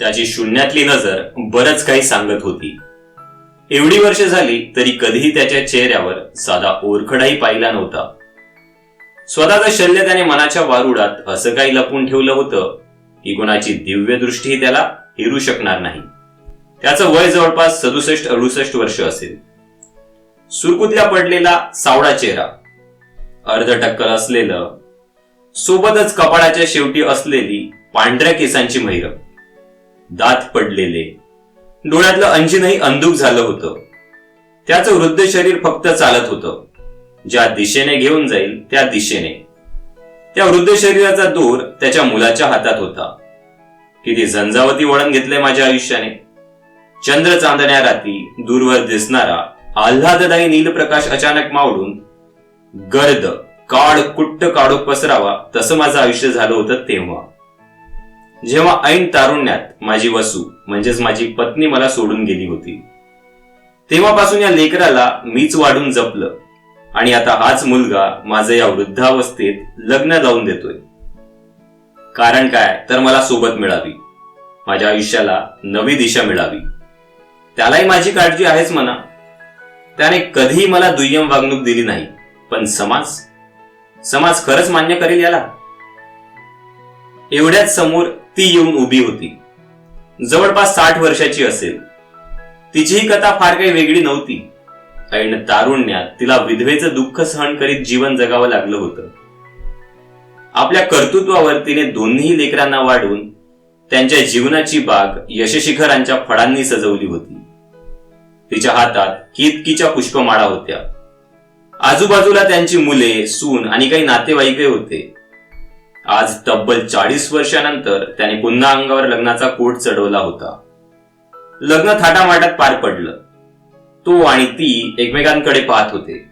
त्याची शून्यातली नजर बरंच काही सांगत होती. एवढी वर्ष झाली तरी कधीही त्याच्या चेहऱ्यावर साधा ओरखडाही पाहिला नव्हता. स्वतःचं शल्य त्याने मनाच्या वारुडात असं काही लपून ठेवलं होतं की कुणाची दिव्य दृष्टीही त्याला हिरू शकणार नाही. त्याचं वय जवळपास सदुसष्ट अडुसष्ट वर्ष असेल. सुरकुतल्या पडलेला सावळा चेहरा अर्ध टक्कल असलेलं सोबतच कपाळाच्या शेवटी असलेली पांढऱ्या केसांची मैर दात पडलेले. डोळ्यातलं अंजिनही अंधुक झालं होतं. त्याचं वृद्ध शरीर फक्त चालत होतं. ज्या दिशेने घेऊन जाईल त्या दिशेने. त्या वृद्ध शरीराचा दोर त्याच्या मुलाच्या हातात होता. किती झंझावती वळण घेतलंय माझ्या आयुष्याने. चंद्र चांदण्या रात्री दूरवर दिसणारा आल्हाददायी नीलप्रकाश अचानक मावळून गर्द काड कुट्ट काडोक पसरावा तसं माझं आयुष्य झालं होतं तेव्हा. जेव्हा ऐन तारुण्यात माझी वसू म्हणजेच माझी पत्नी मला सोडून गेली होती तेव्हापासून या लेकराला मीच वाढून जपलं आणि आता हाच मुलगा माझं या वृद्धावस्थेत लग्न लावून देतोय. कारण काय? तर मला सोबत मिळावी. माझ्या आयुष्याला नवी दिशा मिळावी. त्यालाही माझी काळजी आहेच म्हणा. त्याने कधीही मला दुय्यम वागणूक दिली नाही. पण समाज? समाज खरंच मान्य करेल याला? एवढ्याच समोर ती येऊन उभी होती. जवळपास साठ वर्षाची असेल. तिचीही कथा फार काही वेगळी नव्हती. ऐन तारुण्यात तिला विधवेचं दुःख सहन करीत जीवन जगावं लागलं होतं. आपल्या कर्तृत्वावर तिने दोन्ही लेकरांना वाढवून त्यांच्या जीवनाची बाग यशशिखरांच्या फळांनी सजवली होती. तिच्या हातात कितकीच्या पुष्पमाळा होत्या. आजूबाजूला त्यांची मुले सून आणि काही नातेवाईकही होते. आज तब्बल चाळीस वर्षानंतर त्याने पुन्हा अंगावर लग्नाचा कोट चढवला होता. लग्न थाटामाटात पार पडलं. तो आणि ती एकमेकांकडे पाहत होते.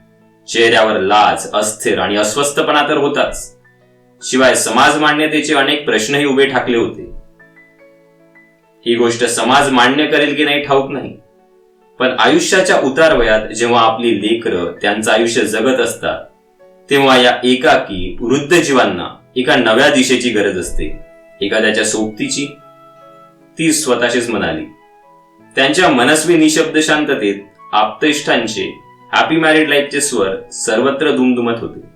चेहऱ्यावर लाज अस्थिर आणि अस्वस्थपणा तर होताच. शिवाय समाज मान्यतेचे अनेक प्रश्नही उभे ठाकले होते. ही गोष्ट समाज मान्य करेल की नाही ठाऊक नाही. पण आयुष्याच्या उतार वयात जेव्हा आपली लेकरं त्यांचं आयुष्य जगत असतात तेव्हा या एकाकी वृद्ध जीवांना एका नव्या दिशेची गरज असते. एखाद्याच्या सोबतीची? ती स्वतःशीच म्हणाली. त्यांच्या मनस्वी निशब्द शांततेत आप्तइष्ठांचे हॅपी मॅरिड लाईफचे स्वर सर्वत्र दुमदुमत होते.